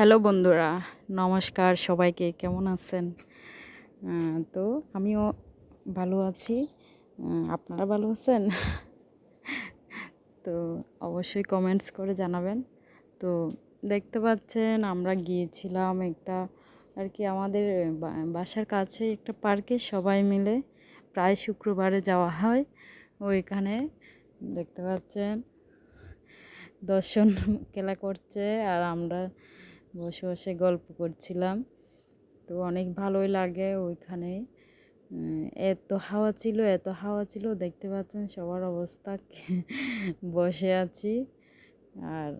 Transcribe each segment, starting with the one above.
Hello বন্ধুরা, নমস্কার সবাইকে, কেমন আছেন? তো আমিও ভালো আছি। আপনারা ভালো আছেন? তো অবশ্যই কমেন্টস করে জানাবেন। তো দেখতে পাচ্ছেন, আমরা গিয়েছিলাম একটা আর কি আমাদের বাসার কাছে একটা পার্কে, সবাই মিলে প্রায় শুক্রবারে যাওয়া হয় ওইখানে। দেখতে পাচ্ছেন, দর্শন খেলা করছে আর আমরা বসে বসে গল্প করছিলাম। তো অনেক ভালোই লাগে ওইখানে। এত হাওয়া ছিল, এত হাওয়া ছিল, দেখতে পাচ্ছেন সবার অবস্থা। বসে আছি আর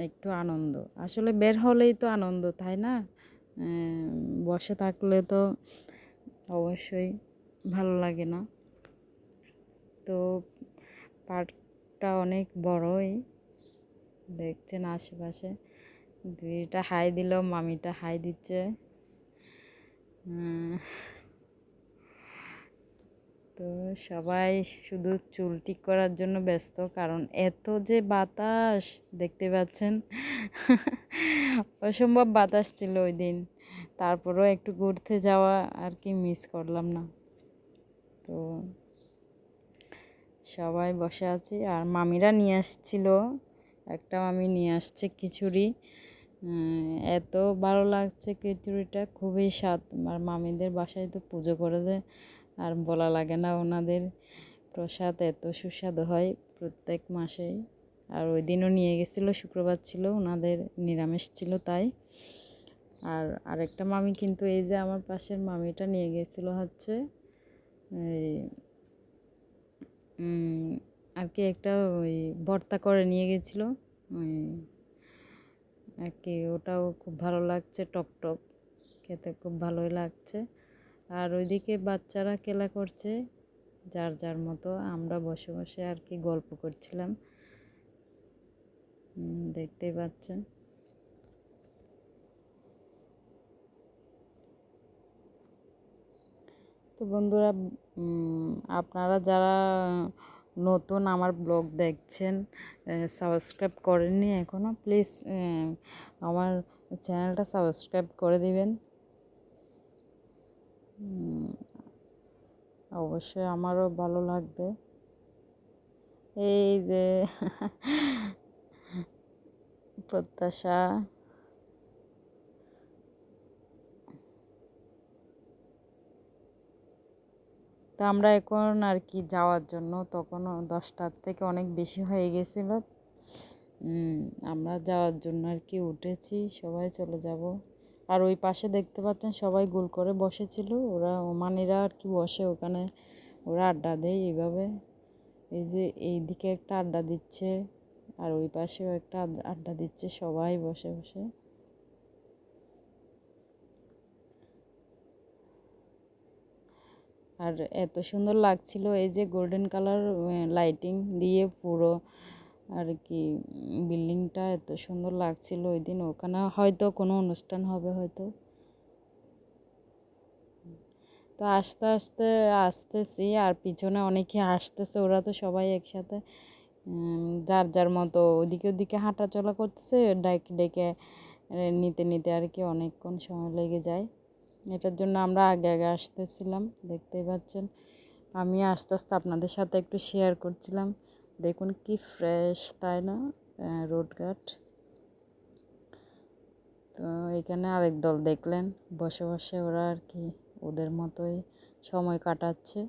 একটু আনন্দ। আসলে বের হলেই তো আনন্দ, তাই না? বসে থাকলে তো অবশ্যই ভালো লাগে না। তো পার্কটা অনেক বড়ই, দেখছেন আশেপাশে। দিদিটা হাই দিল, মামিটা হাই দিচ্ছে। তো সবাই শুধু চুল ঠিক করার জন্য ব্যস্ত, কারণ এত যে বাতাস, দেখতে পাচ্ছেন? অসম্ভব বাতাস ছিল ওই দিন। তারপরেও একটু ঘুরতে যাওয়া আর কি মিস করলাম না। তো সবাই বসে আছি, আর মামিরা নিয়ে আসছিল, একটা মামি নিয়ে আসছে খিচুড়ি। এত ভালো লাগছে খিচুড়িটা, খুবই স্বাদ। আর মামিদের বাসায় তো পুজো করে দেয়, আর বলা লাগে না ওনাদের প্রসাদ এত সুস্বাদু হয় প্রত্যেক মাসেই। আর ওই দিনও নিয়ে গেছিল, শুক্রবার ছিল, ওনাদের নিরামিষ ছিল তাই। আর আরেকটা মামি কিন্তু এই যে আমার পাশের মামিটা নিয়ে গেছিল হচ্ছে, এই আর কি একটা ওই ভর্তা করে নিয়ে গেছিল, ওই আর কি ওটাও খুব ভালো লাগছে টক টক খেতে খুব ভালোই লাগছে। আর ওইদিকে বাচ্চারা খেলা করছে, যার যার মতো। আমরা বসে বসে আর কি গল্প করছিলাম। দেখতেই পাচ্ছেন। তো বন্ধুরা আপনারা যারা নতুন আমার ব্লগ দেখছেন সাবস্ক্রাইব করেননি এখনও প্লিজ আমার চ্যানেলটা সাবস্ক্রাইব করে দিবেন। অবশ্যই আমারও ভালো লাগবে। এই যে প্রত্যাশা। তা আমরা এখন আর কি যাওয়ার জন্য তখনও দশটার থেকে অনেক বেশি হয়ে গেছিল আমরা যাওয়ার জন্য আর কি উঠেছি, সবাই চলে যাব। আর ওই পাশে দেখতে পাচ্ছেন সবাই গোল করে বসেছিল, ওরা, ওমানিরা আর কি বসে ওখানে, ওরা আড্ডা দেয় এইভাবে। এই যে এই দিকে একটা আড্ডা দিচ্ছে, আর ওই পাশেও একটা আড- আড্ডা দিচ্ছে, সবাই বসে বসে। আর এত সুন্দর লাগছিল এই যে গোল্ডেন কালার লাইটিং দিয়ে পুরো আর কি বিল্ডিংটা এত সুন্দর লাগছিল ওই দিন। ওখানে হয়তো কোনো অনুষ্ঠান হবে হয়তো। তো আস্তে আস্তে আসতেছি আর পিছনে অনেকে আসতেছে, ওরা তো সবাই একসাথে। যার যার মতো ওদিকে ওদিকে হাঁটা চলা করতেছে ডেকে ডেকে নিতে নিতে আর কি অনেকক্ষণ সময় লেগে যায়। এটার জন্য আমরা আগে আগে আসতেছিলাম, দেখতেই পাচ্ছেন। আমি আস্তে আস্তে আপনাদের সাথে একটু শেয়ার করছিলাম। দেখুন কি ফ্রেশ তাই না? রোডঘাট তো এখানে আরেক দল দেখলেন, বসে বসে ওরা আর কি ওদের মতোই সময় কাটাচ্ছে।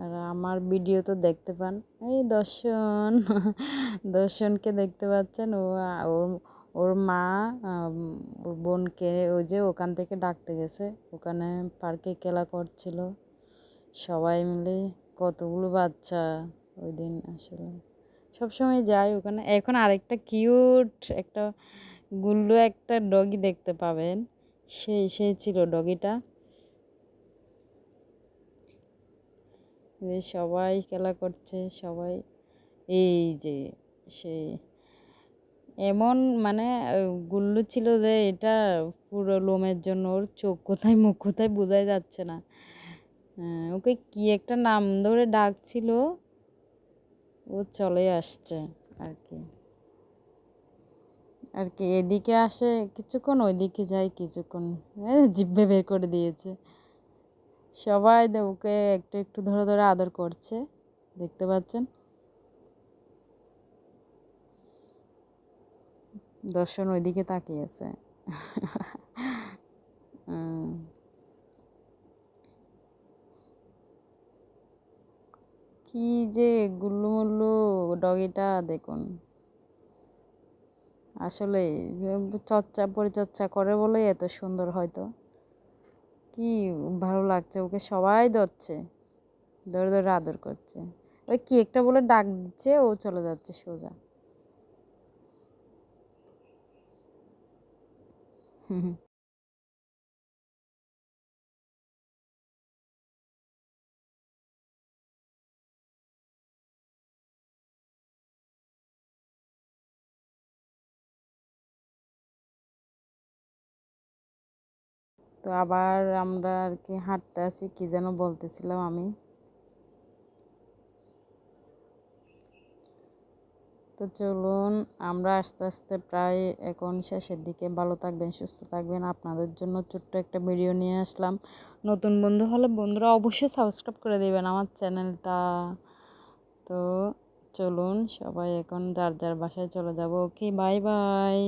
আর আমার ভিডিও তো দেখতে পান। এই দর্শন, দর্শনকে দেখতে পাচ্ছেন, ও ওর ওর মা ওর বোনকে ওই যে ওখান থেকে ডাকতে গেছে। ওখানে পার্কে খেলা করছিল। সবাই মিলে কতগুলো বাচ্চা ওই দিন আসলে। সবসময় যাই ওখানে। এখন আরেকটা কিউট একটা গুল্লু একটা ডগি দেখতে পাবেন। সেই সেই ছিল ডগিটা সবাই খেলা করছে, সবাই। এই যে সেই এমন মানে গুল্লু ছিল যে এটা পুরো লোমের জন্য, ওর চোখ কোথায়, মুখ কোথায় বোঝাই যাচ্ছে না। ওকে কি একটা নাম ধরে ডাকছিল, ও চলে আসছে আর কি। আর কি, এদিকে আসে, কিছুক্ষণ ওইদিকে যায়, কিছুক্ষণ জিভে বের করে দিয়েছে। সবাই ওকে একটু একটু ধরে ধরে আদর করছে, দেখতে পাচ্ছেন? দর্শন ওইদিকে তাকিয়ে আছে কি যে গুল্লু মুল্লু ডগিটা, দেখুন। আসলে চর্চা পরিচর্চা করে বলেই এত সুন্দর হয়তো। কি ভালো লাগছে, ওকে সবাই ধরছে। ধরে ধরে আদর করছে। ওই কি একটা বলে ডাক দিচ্ছে, ও চলে যাচ্ছে সোজা। তো আবার আমরা আর কি হাঁটতে আসি কি যেন বলতেছিলাম আমি। তো চলুন, আমরা আস্তে আস্তে প্রায় এখন শেষের দিকে। ভালো থাকবেন, সুস্থ থাকবেন। আপনাদের জন্য ছোট্ট একটা ভিডিও নিয়ে আসলাম। নতুন বন্ধু হলে বন্ধুরা অবশ্যই সাবস্ক্রাইব করে দেবেন আমার চ্যানেলটা। তো চলুন, সবাই এখন যার যার বাসায় চলে যাব। Okay bye bye